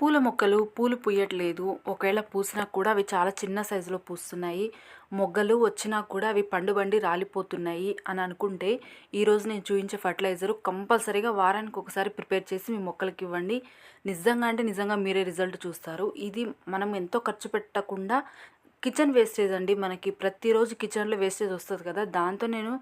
పూల మొక్కలు పూలు పూయట్లేదు. ఒకవేళ పూసినా కూడా అవి చాలా చిన్న సైజులో పూస్తున్నాయి. మొగ్గలు వచ్చినా కూడా అవి పండుబండి రాలిపోతున్నాయి అని అనుకుంటే ఈరోజు నేను చూపించే ఫర్టిలైజర్ కంపల్సరీగా వారానికి ఒకసారి ప్రిపేర్ చేసి మీ మొక్కలకి ఇవ్వండి. నిజంగా అంటే నిజంగా మీరే రిజల్ట్ చూస్తారు. ఇది మనం ఎంతో ఖర్చు పెట్టకుండా కిచెన్ వేస్టేజ్ అండి మనకి. ప్రతిరోజు కిచెన్లో వేస్టేజ్ వస్తుంది కదా. దాంతో నేను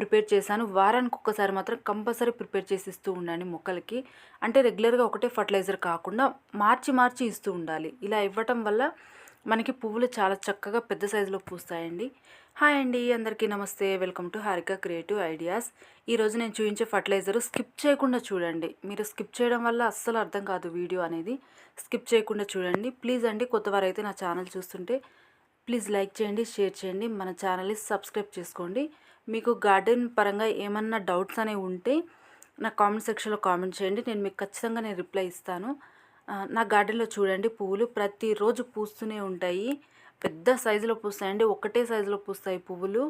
ప్రిపేర్ చేశాను. వారానికి ఒక్కసారి మాత్రం కంపల్సరీ ప్రిపేర్ చేసి ఇస్తూ ఉండండి మొక్కలకి. అంటే రెగ్యులర్గా ఒకటే ఫర్టిలైజర్ కాకుండా మార్చి మార్చి ఇస్తూ ఉండాలి. ఇలా ఇవ్వటం వల్ల మనకి పువ్వులు చాలా చక్కగా పెద్ద సైజులో పూస్తాయండి. హాయ్ అండి అందరికీ నమస్తే. Welcome to Harika creative ideas. ఈరోజు నేను చూపించే ఫర్టిలైజర్ స్కిప్ చేయకుండా చూడండి. మీరు స్కిప్ చేయడం వల్ల అస్సలు అర్థం కాదు వీడియో అనేది. స్కిప్ చేయకుండా చూడండి. ప్లీజ్ అండి కొత్తవారైతే నా ఛానల్ చూస్తుంటే ప్లీజ్ లైక్ చేయండి షేర్ చేయండి. మన ఛానల్ని సబ్స్క్రైబ్ చేసుకోండి. మీకు గార్డెన్ పరంగా ఏమన్నా డౌట్స్ అనేవి ఉంటే నా కామెంట్ సెక్షన్లో కామెంట్ చేయండి. నేను మీకు ఖచ్చితంగా నేను రిప్లై ఇస్తాను. నా గార్డెన్లో చూడండి పువ్వులు ప్రతిరోజు పూస్తూనే ఉంటాయి. పెద్ద సైజులో పూస్తాయండి ఒకటే సైజులో పూస్తాయి పువ్వులు.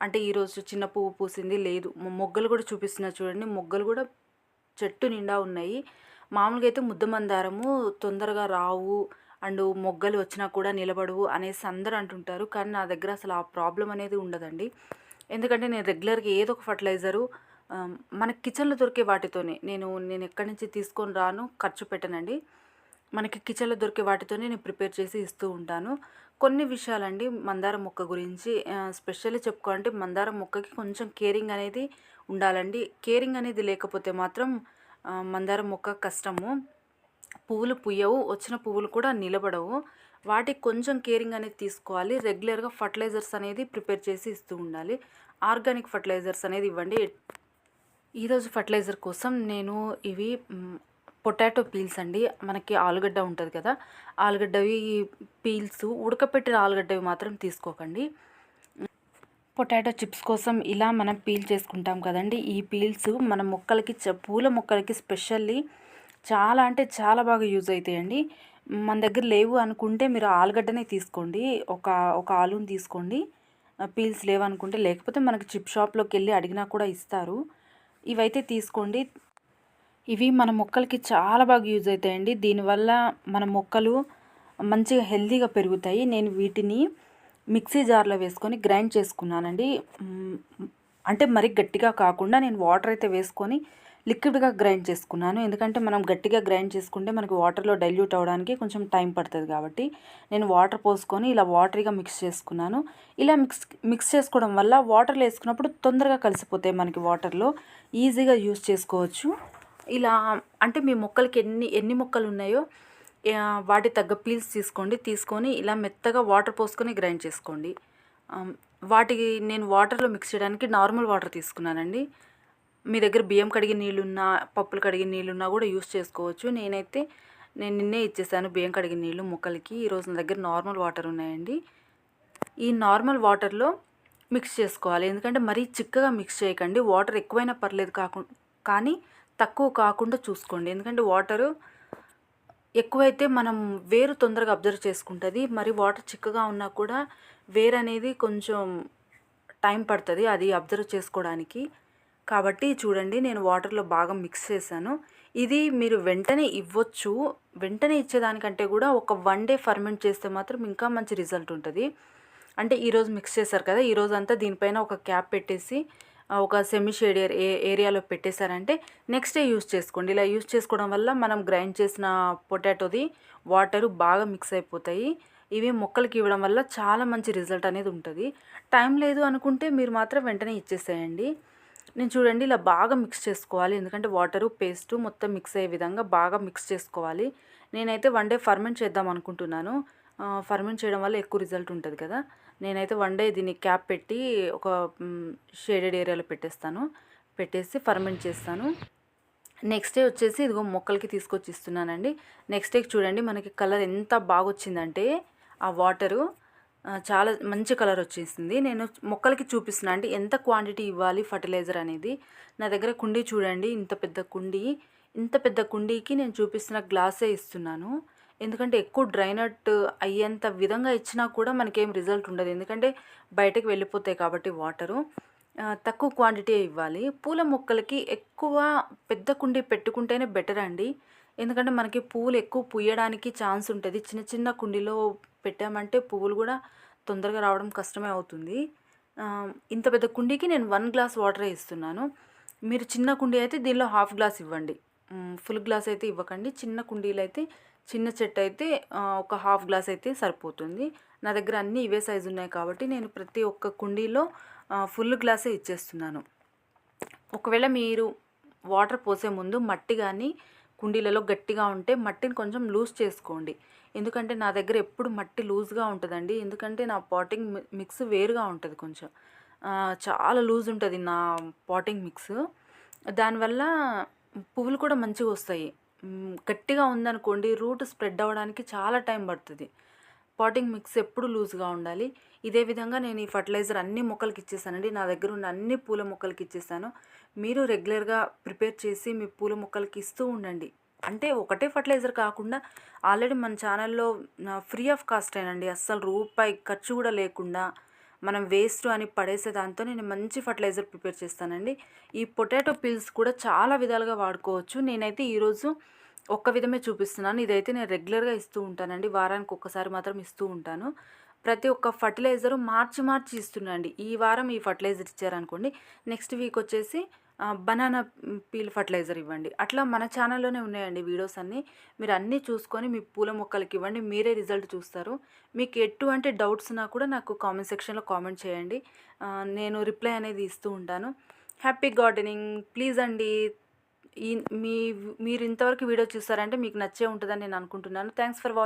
అంటే ఈరోజు చిన్న పువ్వు పూసింది లేదు. మొగ్గలు కూడా చూపిస్తున్నా చూడండి మొగ్గలు కూడా చెట్టు నిండా ఉన్నాయి. మామూలుగా అయితే ముద్ద మందారము తొందరగా రావు అండ్ మొగ్గలు వచ్చినా కూడా నిలబడవు అనేసి అందరూ అంటుంటారు. కానీ నా దగ్గర అసలు ఆ ప్రాబ్లం అనేది ఉండదండి. ఎందుకంటే నేను రెగ్యులర్గా ఏదో ఒక ఫర్టిలైజరు మన కిచెన్లో దొరికే వాటితోనే. నేను నేను ఎక్కడి నుంచి తీసుకొని రాను ఖర్చు పెట్టనండి. మనకి కిచెన్లో దొరికే వాటితోనే నేను ప్రిపేర్ చేసి ఇస్తూ ఉంటాను. కొన్ని విషయాలండి మందారం మొక్క గురించి స్పెషల్లీ చెప్పుకోవాలంటే మందారం మొక్కకి కొంచెం కేరింగ్ అనేది ఉండాలండి. కేరింగ్ అనేది లేకపోతే మాత్రం మందారం మొక్క కష్టము. పువ్వులు పుయ్యవు వచ్చిన పువ్వులు కూడా నిలబడవు. వాటికి కొంచెం కేరింగ్ అనేది తీసుకోవాలి. రెగ్యులర్గా ఫర్టిలైజర్స్ అనేది ప్రిపేర్ చేసి ఇస్తూ ఉండాలి. ఆర్గానిక్ ఫర్టిలైజర్స్ అనేది ఇవ్వండి. ఈరోజు ఫర్టిలైజర్ కోసం నేను ఇవి పొటాటో పీల్స్ అండి. మనకి ఆలుగడ్డ ఉంటుంది కదా ఆలుగడ్డవి పీల్స్ ఉడకపెట్టిన ఆలుగడ్డవి మాత్రం తీసుకోకండి. పొటాటో చిప్స్ కోసం ఇలా మనం పీల్ చేసుకుంటాం కదండి. ఈ పీల్స్ మన మొక్కలకి పూల మొక్కలకి స్పెషల్లీ చాలా అంటే చాలా బాగా యూజ్ అవుతాయండి మన దగ్గర లేవు అనుకుంటే మీరు ఆలుగడ్డనే తీసుకోండి. ఒక ఒక ఆలుని తీసుకోండి. పీల్స్ లేవనుకుంటే లేకపోతే మనకి చిప్ షాప్లోకి వెళ్ళి అడిగినా కూడా ఇస్తారు. ఇవైతే తీసుకోండి. ఇవి మన మొక్కలకి చాలా బాగా యూజ్ అవుతాయండి. దీనివల్ల మన మొక్కలు మంచిగా హెల్తీగా పెరుగుతాయి. నేను వీటిని మిక్సీ జార్లో వేసుకొని గ్రైండ్ చేసుకున్నానండి. అంటే మరి గట్టిగా కాకుండా నేను వాటర్ అయితే వేసుకొని లిక్విడ్గా గ్రైండ్ చేసుకున్నాను. ఎందుకంటే మనం గట్టిగా గ్రైండ్ చేసుకుంటే మనకి వాటర్లో డైల్యూట్ అవ్వడానికి కొంచెం టైం పడుతుంది కాబట్టి నేను వాటర్ పోసుకొని ఇలా వాటరీగా మిక్స్ చేసుకున్నాను. ఇలా మిక్స్ మిక్స్ చేసుకోవడం వల్ల వాటర్లో వేసుకున్నప్పుడు తొందరగా కలిసిపోతాయి మనకి వాటర్లో. ఈజీగా యూస్ చేసుకోవచ్చు. ఇలా అంటే మీ మొక్కలకి ఎన్ని ఎన్ని మొక్కలు ఉన్నాయో వాటి తగ్గ పీల్స్ తీసుకోండి. తీసుకొని ఇలా మెత్తగా వాటర్ పోసుకొని గ్రైండ్ చేసుకోండి. వాటికి నేను వాటర్లో మిక్స్ చేయడానికి నార్మల్ వాటర్ తీసుకున్నానండి. మీ దగ్గర బియ్యం కడిగిన నీళ్ళున్నా పప్పులు కడిగిన నీళ్ళున్నా కూడా యూస్ చేసుకోవచ్చు. నేనైతే నేను నిన్నే ఇచ్చేసాను బియ్యం కడిగిన నీళ్ళు ముక్కలకి. ఈరోజు నా దగ్గర నార్మల్ వాటర్ ఉన్నాయండి. ఈ నార్మల్ వాటర్లో మిక్స్ చేసుకోవాలి. ఎందుకంటే మరీ చిక్కగా మిక్స్ చేయకండి. వాటర్ ఎక్కువైనా పర్లేదు కాకుండా కానీ తక్కువ కాకుండా చూసుకోండి. ఎందుకంటే వాటరు ఎక్కువైతే మనం వేరు తొందరగా అబ్జర్వ్ చేసుకుంటుంది. మరి వాటర్ చిక్కగా ఉన్నా కూడా వేరు అనేది కొంచెం టైం పడుతుంది. అది అబ్జర్వ్ చేసుకోవడానికి. కాబట్టి చూడండి నేను వాటర్లో బాగా మిక్స్ చేశాను. ఇది మీరు వెంటనే ఇవ్వచ్చు. వెంటనే ఇచ్చేదానికంటే కూడా ఒక వన్ డే ఫర్మెంట్ చేస్తే మాత్రం ఇంకా మంచి రిజల్ట్ ఉంటుంది. అంటే ఈరోజు మిక్స్ చేశారు కదా ఈరోజు అంతా దీనిపైన ఒక క్యాప్ పెట్టేసి ఒక సెమీ షేడ్ ఏ ఏరియాలో పెట్టేశారంటే నెక్స్ట్ డే యూస్ చేసుకోండి. ఇలా యూస్ చేసుకోవడం వల్ల మనం గ్రైండ్ చేసిన పొటాటోది వాటరు బాగా మిక్స్ అయిపోతాయి. ఇవి మొక్కలకి ఇవ్వడం వల్ల చాలా మంచి రిజల్ట్ అనేది ఉంటుంది. టైం లేదు అనుకుంటే మీరు మాత్రం వెంటనే ఇచ్చేసేయండి. నేను చూడండి ఇలా బాగా మిక్స్ చేసుకోవాలి. ఎందుకంటే వాటరు పేస్టు మొత్తం మిక్స్ అయ్యే విధంగా బాగా మిక్స్ చేసుకోవాలి. నేనైతే వన్ డే ఫర్మెంట్ చేద్దాం అనుకుంటున్నాను. ఫర్మెంట్ చేయడం వల్ల ఎక్కువ రిజల్ట్ ఉంటుంది కదా. నేనైతే వన్ డే దీన్ని క్యాప్ పెట్టి ఒక షేడెడ్ ఏరియాలో పెట్టేస్తాను. పెట్టేసి ఫర్మెంట్ చేస్తాను. నెక్స్ట్ డే వచ్చేసి ఇదిగో మొక్కలకి తీసుకొచ్చి ఇస్తున్నానండి. నెక్స్ట్ డేకి చూడండి మనకి కలర్ ఎంత బాగా వచ్చిందంటే ఆ వాటరు. చాలా మంచి కలర్ వచ్చేసింది. నేను మొక్కలకి చూపిస్తున్నా. అంటే ఎంత క్వాంటిటీ ఇవ్వాలి ఫర్టిలైజర్ అనేది? నా దగ్గర కుండీ చూడండి. ఇంత పెద్ద కుండీ. ఇంత పెద్ద కుండీకి నేను చూపిస్తున్న గ్లాసే ఇస్తున్నాను. ఎందుకంటే ఎక్కువ డ్రైనట్ అయ్యేంత విధంగా ఇచ్చినా కూడా మనకేం రిజల్ట్ ఉండదు. ఎందుకంటే బయటకు వెళ్ళిపోతాయి కాబట్టి వాటరు. తక్కువ క్వాంటిటీ ఇవ్వాలి. పూల మొక్కలకి ఎక్కువ పెద్ద కుండీ పెట్టుకుంటేనే బెటర్ అండి. ఎందుకంటే మనకి పూలు ఎక్కువ పుయ్యడానికి ఛాన్స్ ఉంటుంది. చిన్న చిన్న కుండీలో పెట్టామంటే పువ్వులు కూడా తొందరగా రావడం కష్టమే అవుతుంది. ఇంత పెద్ద కుండీకి నేను వన్ గ్లాస్ వాటరే ఇస్తున్నాను. మీరు చిన్న కుండీ అయితే దీనిలో హాఫ్ గ్లాస్ ఇవ్వండి. ఫుల్ గ్లాస్ అయితే ఇవ్వకండి. చిన్న కుండీలు అయితే చిన్న చెట్టు అయితే ఒక హాఫ్ గ్లాస్ అయితే సరిపోతుంది. నా దగ్గర అన్నీ ఇవే సైజు ఉన్నాయి కాబట్టి నేను ప్రతి ఒక్క కుండీలో ఫుల్ గ్లాసే ఇచ్చేస్తున్నాను. ఒకవేళ మీరు వాటర్ పోసే ముందు మట్టి కానీ కుండీలలో గట్టిగా ఉంటే మట్టిని కొంచెం లూజ్ చేసుకోండి. ఎందుకంటే నా దగ్గర ఎప్పుడు మట్టి లూజ్గా ఉంటుందండి. ఎందుకంటే నా పాటింగ్ మిక్స్ వేరుగా ఉంటుంది కొంచెం. చాలా లూజ్ ఉంటుంది నా పాటింగ్ మిక్స్. దానివల్ల పువ్వులు కూడా మంచిగా వస్తాయి. గట్టిగా ఉందనుకోండి రూట్ స్ప్రెడ్ అవ్వడానికి చాలా టైం పడుతుంది. పాటింగ్ మిక్స్ ఎప్పుడు లూజ్గా ఉండాలి. ఇదే విధంగా నేను ఈ ఫర్టిలైజర్ అన్ని మొక్కలకి ఇచ్చేసానండి. నా దగ్గర ఉన్న అన్ని పూల మొక్కలకి ఇచ్చేసాను. మీరు రెగ్యులర్గా ప్రిపేర్ చేసి మీ పూల మొక్కలకి ఇస్తూ ఉండండి. అంటే ఒకటే ఫర్టిలైజర్ కాకుండా ఆల్రెడీ మన ఛానల్లో ఫ్రీ ఆఫ్ కాస్ట్ అయినండి. అస్సలు రూపాయి ఖర్చు కూడా లేకుండా మనం వేస్ట్ అని పడేసే దాంతో నేను మంచి ఫర్టిలైజర్ ప్రిపేర్ చేస్తానండి. ఈ పొటాటో పిల్స్ కూడా చాలా విధాలుగా వాడుకోవచ్చు. నేనైతే ఈరోజు ఒక్క విధమే చూపిస్తున్నాను. ఇదైతే నేను రెగ్యులర్గా ఇస్తూ ఉంటానండి. వారానికి ఒక్కసారి మాత్రం ఇస్తూ ఉంటాను. ప్రతి ఒక్క ఫర్టిలైజర్ మార్చి మార్చి ఇస్తున్నాండి ఈ వారం ఈ ఫర్టిలైజర్ ఇచ్చారనుకోండి నెక్స్ట్ వీక్ వచ్చేసి బనానా పీల్ ఫర్టిలైజర్ ఇవ్వండి. అట్లా మన ఛానల్లోనే ఉన్నాయండి వీడియోస్ అన్నీ. మీరు అన్నీ చూసుకొని మీ పూల మొక్కలకి ఇవ్వండి. మీరే రిజల్ట్ చూస్తారు. మీకు ఎటువంటి డౌట్స్ ఉన్నా కూడా నాకు కామెంట్ సెక్షన్లో కామెంట్ చేయండి. నేను రిప్లై అనేది ఇస్తూ ఉంటాను. Happy gardening. ప్లీజ్ అండి ఈ మీ మీరు ఇంతవరకు వీడియో చూస్తారంటే మీకు నచ్చే ఉంటుందని నేను అనుకుంటున్నాను. Thanks for watching